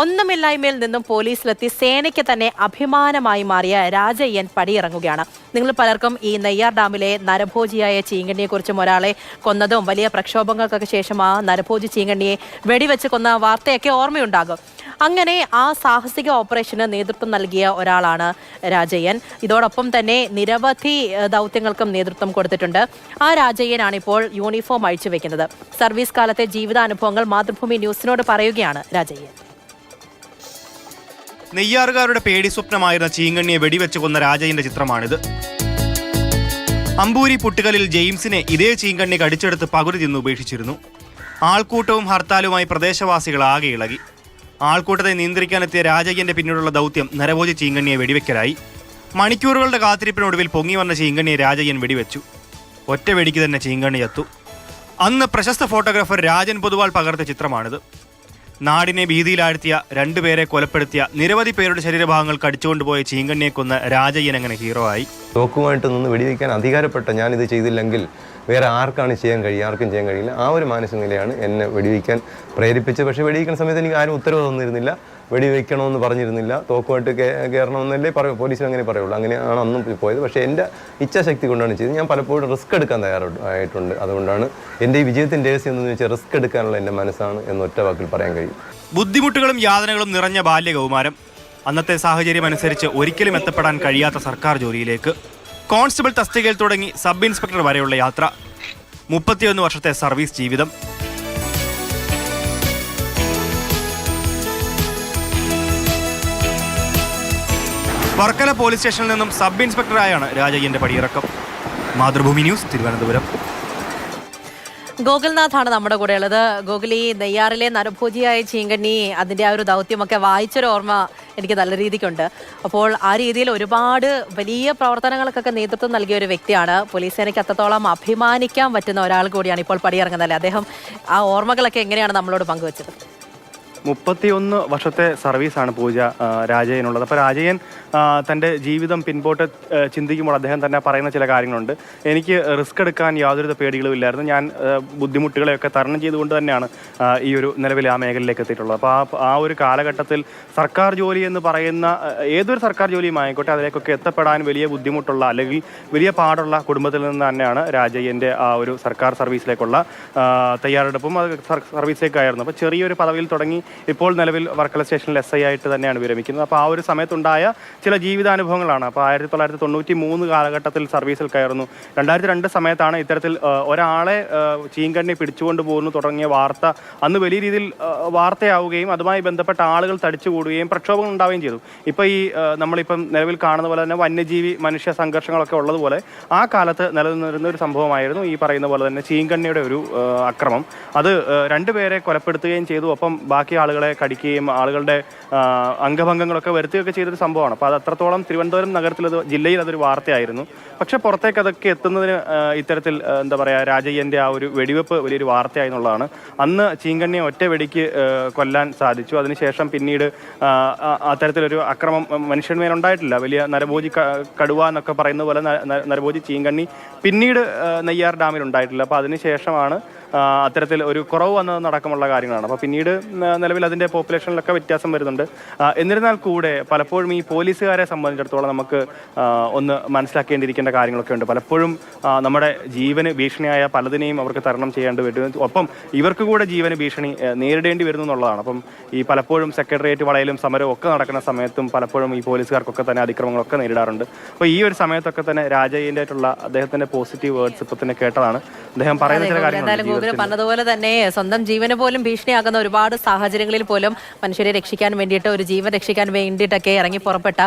ഒന്നുമില്ലായ്മയിൽ നിന്നും പോലീസിലെത്തി സേനയ്ക്ക് തന്നെ അഭിമാനമായി മാറിയ രാജയ്യൻ പടിയിറങ്ങുകയാണ്. നിങ്ങൾ പലർക്കും ഈ നെയ്യാർ ഡാമിലെ നരഭോജിയായ ചീങ്കണ്ണിയെ കുറിച്ചും ഒരാളെ കൊന്നതും വലിയ പ്രക്ഷോഭങ്ങൾക്കൊക്കെ ശേഷം ആ നരഭോജി ചീങ്കണ്ണിയെ വെടിവെച്ച് കൊന്ന വാർത്തയൊക്കെ ഓർമ്മയുണ്ടാകും. അങ്ങനെ ആ സാഹസിക ഓപ്പറേഷന് നേതൃത്വം നൽകിയ ഒരാളാണ് രാജയ്യൻ. ഇതോടൊപ്പം തന്നെ നിരവധി ദൗത്യങ്ങൾക്കും നേതൃത്വം കൊടുത്തിട്ടുണ്ട്. ആ രാജയ്യനാണ് ഇപ്പോൾ യൂണിഫോം അഴിച്ചു വെക്കുന്നത്. സർവീസ് കാലത്തെ ജീവിതാനുഭവങ്ങൾ മാതൃഭൂമി ന്യൂസിനോട് പറയുകയാണ് രാജയ്യൻ. നെയ്യാറുകാരുടെ പേടി സ്വപ്നമായിരുന്ന ചീങ്കണ്ണിയെ വെടിവെച്ച് കൊന്ന രാജയിന്റെ ചിത്രമാണിത്. അമ്പൂരി പുട്ടുകലിൽ ജെയിംസിനെ ഇതേ ചീങ്കണ്ണി കടിച്ചെടുത്ത് പകുതി തിന്ന് ഉപേക്ഷിച്ചിരുന്നു. ആൾക്കൂട്ടവും ഹർത്താലുമായി പ്രദേശവാസികൾ ആകെ ഇളകി. ആൾക്കൂട്ടത്തെ നിയന്ത്രിക്കാനെത്തിയ രാജയ്യന്റെ പിന്നിലുള്ള ദൗത്യം നരഭോജി ചീങ്കണ്ണിയെ വെടിവെക്കലായി. മണിക്കൂറുകളുടെ കാത്തിരിപ്പിനൊടുവിൽ പൊങ്ങി വന്ന ചീങ്കണ്ണിയെ രാജയ്യൻ വെടിവെച്ചു. ഒറ്റ വെടിക്ക് തന്നെ ചീങ്കണ്ണി എത്തു. അന്ന് പ്രശസ്ത ഫോട്ടോഗ്രാഫർ രാജൻ പൊതുവാൾ പകർത്തിയ ചിത്രമാണിത്. നാടിനെ ഭീതിയിലാഴ്ത്തിയ രണ്ടുപേരെ കൊലപ്പെടുത്തിയ നിരവധി പേരുടെ ശരീരഭാഗങ്ങൾ കടിച്ചുകൊണ്ടുപോയ ചീങ്കണ്ണിയെ കൊന്ന രാജയ്യൻ അങ്ങനെ ഹീറോ ആയി. തോക്കുമായിട്ട് നിന്ന് വെടിവെക്കാൻ അധികാരപ്പെട്ട ഞാനിത് ചെയ്തില്ലെങ്കിൽ വേറെ ആർക്കാണ് ചെയ്യാൻ കഴിയുക ആർക്കും ചെയ്യാൻ കഴിയില്ല. ആ ഒരു മാനസിക നിലയാണ് എന്നെ വെടിവെക്കാൻ പ്രേരിപ്പിച്ചത്. പക്ഷേ വെടിവെക്കുന്ന സമയത്ത് എനിക്ക് ആരും ഉത്തരവ് തന്നിരുന്നില്ല. വെടിവെക്കണമെന്ന് പറഞ്ഞിരുന്നില്ല. തോക്കുമായിട്ട് കയറണമെന്നല്ലേ പറയൂ പോലീസിന് അങ്ങനെ പറയുള്ളൂ. അങ്ങനെയാണ് അന്നും പോയത്. പക്ഷേ എന്റെ ഇച്ഛാശക്തി കൊണ്ടാണ് ചെയ്തത്. ഞാൻ പലപ്പോഴും റിസ്ക് എടുക്കാൻ തയ്യാറായിട്ടുണ്ട് അതുകൊണ്ടാണ് എന്റെ ഈ വിജയത്തിന്റെ രഹസ്യം എന്ന് വെച്ചാൽ റിസ്ക് എടുക്കാനുള്ള എന്റെ മനസ്സാണ് എന്ന് ഒറ്റ വാക്കിൽ പറയാൻ കഴിയും. ബുദ്ധിമുട്ടുകളും യാതനകളും നിറഞ്ഞ ബാല്യകൗമാരം അന്നത്തെ സാഹചര്യം അനുസരിച്ച് ഒരിക്കലും എത്തപ്പെടാൻ കഴിയാത്ത സർക്കാർ ജോലിയിലേക്ക്. കോൺസ്റ്റബിൾ തസ്തികയിൽ തുടങ്ങി സബ് ഇൻസ്പെക്ടർ വരെയുള്ള യാത്ര. മുപ്പത്തിയൊന്ന് വർഷത്തെ സർവീസ് ജീവിതം. വർക്കല പോലീസ് സ്റ്റേഷനിൽ നിന്നും സബ് ഇൻസ്പെക്ടറായാണ് രാജയ്യന്റെ പടിയിറക്കം. മാതൃഭൂമി ന്യൂസ് തിരുവനന്തപുരം. ഗോകുൽനാഥാണ് നമ്മുടെ കൂടെ ഉള്ളത് ഗോകുൽ ഈ നെയ്യാറിലെ നരഭോജിയായ ചീങ്കണ്ണി അതിന്റെ ആ ഒരു ദൗത്യമൊക്കെ വായിച്ചൊരു ഓർമ്മ എനിക്ക് നല്ല രീതിക്കുണ്ട്. അപ്പോൾ ആ രീതിയിൽ ഒരുപാട് വലിയ പ്രവർത്തനങ്ങൾക്കൊക്കെ നേതൃത്വം നൽകിയ ഒരു വ്യക്തിയാണ്. പോലീസ് സേനയ്ക്ക് അത്രത്തോളം അഭിമാനിക്കാൻ പറ്റുന്ന ഒരാൾ കൂടിയാണ് ഇപ്പോൾ പടിയിറങ്ങുന്നത് അദ്ദേഹം ആ ഓർമ്മകളൊക്കെ എങ്ങനെയാണ് നമ്മളോട് പങ്കുവച്ചത്? മുപ്പത്തിയൊന്ന് വർഷത്തെ സർവീസാണ് പൂജ രാജയനുള്ളത്. അപ്പോൾ രാജയൻ തന്റെ ജീവിതം പിൻപോട്ട് ചിന്തിക്കുമ്പോൾ അദ്ദേഹം തന്നെ പറയുന്ന ചില കാര്യങ്ങളുണ്ട്. എനിക്ക് റിസ്ക് എടുക്കാൻ യാതൊരു പേടികളും ഇല്ലായിരുന്നു. ഞാൻ ബുദ്ധിമുട്ടുകളെയൊക്കെ തരണം ചെയ്തുകൊണ്ട് തന്നെയാണ് ഈ ഒരു നിലവിൽ ആ മേഖലയിലേക്ക് എത്തിയിട്ടുള്ളത്. അപ്പോൾ ആ ആ ഒരു കാലഘട്ടത്തിൽ സർക്കാർ ജോലി എന്ന് പറയുന്ന ഏതൊരു സർക്കാർ ജോലിയും ആയിക്കോട്ടെ അതിലേക്കൊക്കെ എത്തപ്പെടാൻ വലിയ ബുദ്ധിമുട്ടുള്ള അല്ലെങ്കിൽ വലിയ പാടുള്ള കുടുംബത്തിൽ നിന്ന് തന്നെയാണ് രാജയ്യന്റെ ആ ഒരു സർക്കാർ സർവീസിലേക്കുള്ള തയ്യാറെടുപ്പും അത് സർ- സർവീസിലേക്കായിരുന്നു. അപ്പോൾ ചെറിയൊരു പദവിയിൽ തുടങ്ങി ഇപ്പോൾ നിലവിൽ വർക്കല സ്റ്റേഷനിൽ എസ് ഐ ആയിട്ട് തന്നെയാണ് വിരമിക്കുന്നത്. അപ്പോൾ ആ ഒരു സമയത്തുണ്ടായ ചില ജീവിതാനുഭവങ്ങളാണ്. അപ്പോൾ ആയിരത്തി തൊള്ളായിരത്തി തൊണ്ണൂറ്റി മൂന്ന് കാലഘട്ടത്തിൽ സർവീസിൽ കയറുന്നു. രണ്ടായിരത്തി രണ്ട് സമയത്താണ് ഇത്തരത്തിൽ ഒരാളെ ചീങ്കണ്ണി പിടിച്ചുകൊണ്ട് പോകുന്നു തുടങ്ങിയ വാർത്ത അന്ന് വലിയ രീതിയിൽ വാർത്തയാവുകയും അതുമായി ബന്ധപ്പെട്ട ആളുകൾ തടിച്ചുകൂടുകയും പ്രക്ഷോഭങ്ങൾ ഉണ്ടാവുകയും ചെയ്തു. ഇപ്പോൾ ഈ നമ്മളിപ്പം നിലവിൽ കാണുന്ന പോലെ തന്നെ വന്യജീവി മനുഷ്യ സംഘർഷങ്ങളൊക്കെ ഉള്ളതുപോലെ ആ കാലത്ത് നിലനിന്നിരുന്ന ഒരു സംഭവമായിരുന്നു ഈ പറയുന്ന പോലെ തന്നെ ചീങ്കണ്ണിയുടെ ഒരു അക്രമം. അത് രണ്ടുപേരെ കൊലപ്പെടുത്തുകയും ചെയ്തു. ഒപ്പം ബാക്കി ആളുകളെ കടിക്കുകയും ആളുകളുടെ അംഗഭംഗങ്ങളൊക്കെ വരുത്തുകയൊക്കെ ചെയ്തൊരു സംഭവമാണ്. അപ്പോൾ അത് അത്രത്തോളം തിരുവനന്തപുരം നഗരത്തിൽ അത് ജില്ലയിൽ അതൊരു വാർത്തയായിരുന്നു. പക്ഷേ പുറത്തേക്ക് അതൊക്കെ എത്തുന്നതിന് ഇത്തരത്തിൽ എന്താ പറയുക രാജയ്യന്റെ ആ ഒരു വെടിവെപ്പ് വലിയൊരു വാർത്തയായി എന്നുള്ളതാണ്. അന്ന് ചീങ്കണ്ണിയെ ഒറ്റ വെടിക്ക് കൊല്ലാൻ സാധിച്ചു. അതിനുശേഷം പിന്നീട് അത്തരത്തിലൊരു അക്രമം മനുഷ്യന്മേലുണ്ടായിട്ടില്ല വലിയ നരഭോജി കടുവ എന്നൊക്കെ പറയുന്ന പോലെ നരഭോജി ചീങ്കണ്ണി പിന്നീട് നെയ്യാർ ഡാമിൽ ഉണ്ടായിട്ടില്ല. അപ്പോൾ അതിനുശേഷമാണ് അത്തരത്തിൽ ഒരു കുറവ് വന്നതെന്നടക്കമുള്ള കാര്യങ്ങളാണ്. അപ്പോൾ പിന്നീട് നിലവിൽ അതിന്റെ പോപ്പുലേഷനിലൊക്കെ വ്യത്യാസം വരുന്നുണ്ട്. എന്നിരുന്നാൽ കൂടെ പലപ്പോഴും ഈ പോലീസുകാരെ സംബന്ധിച്ചിടത്തോളം നമുക്ക് ഒന്ന് മനസ്സിലാക്കേണ്ടിയിരിക്കേണ്ട കാര്യങ്ങളൊക്കെ ഉണ്ട്. പലപ്പോഴും നമ്മുടെ ജീവന് ഭീഷണിയായ പലതിനെയും അവർക്ക് തരണം ചെയ്യേണ്ടി വരും. ഒപ്പം ഇവർക്ക് കൂടെ ജീവന് ഭീഷണി നേരിടേണ്ടി വരുന്നു എന്നുള്ളതാണ്. അപ്പം ഈ പലപ്പോഴും സെക്രട്ടേറിയറ്റ് വളയിലും സമരവും ഒക്കെ നടക്കുന്ന സമയത്തും പലപ്പോഴും ഈ പോലീസുകാർക്കൊക്കെ തന്നെ അതിക്രമങ്ങളൊക്കെ നേരിടാറുണ്ട്. അപ്പോൾ ഈ ഒരു സമയത്തൊക്കെ തന്നെ രാജയ്യന്റെ ആയിട്ടുള്ള അദ്ദേഹത്തിന്റെ പോസിറ്റീവ് വേർഡ്സ് ഇപ്പോൾ തന്നെ കേട്ടതാണ്. അദ്ദേഹം പറയുന്ന ചില എന്തായാലും കാര്യങ്ങളുണ്ട് പറഞ്ഞതുപോലെ തന്നെ സ്വന്തം ജീവന് പോലും ഭീഷണിയാകുന്ന ഒരുപാട് സാഹചര്യങ്ങളിൽ പോലും മനുഷ്യരെ രക്ഷിക്കാൻ വേണ്ടിയിട്ട് ഒരു ജീവൻ രക്ഷിക്കാൻ വേണ്ടിയിട്ടൊക്കെ ഇറങ്ങി പുറപ്പെട്ട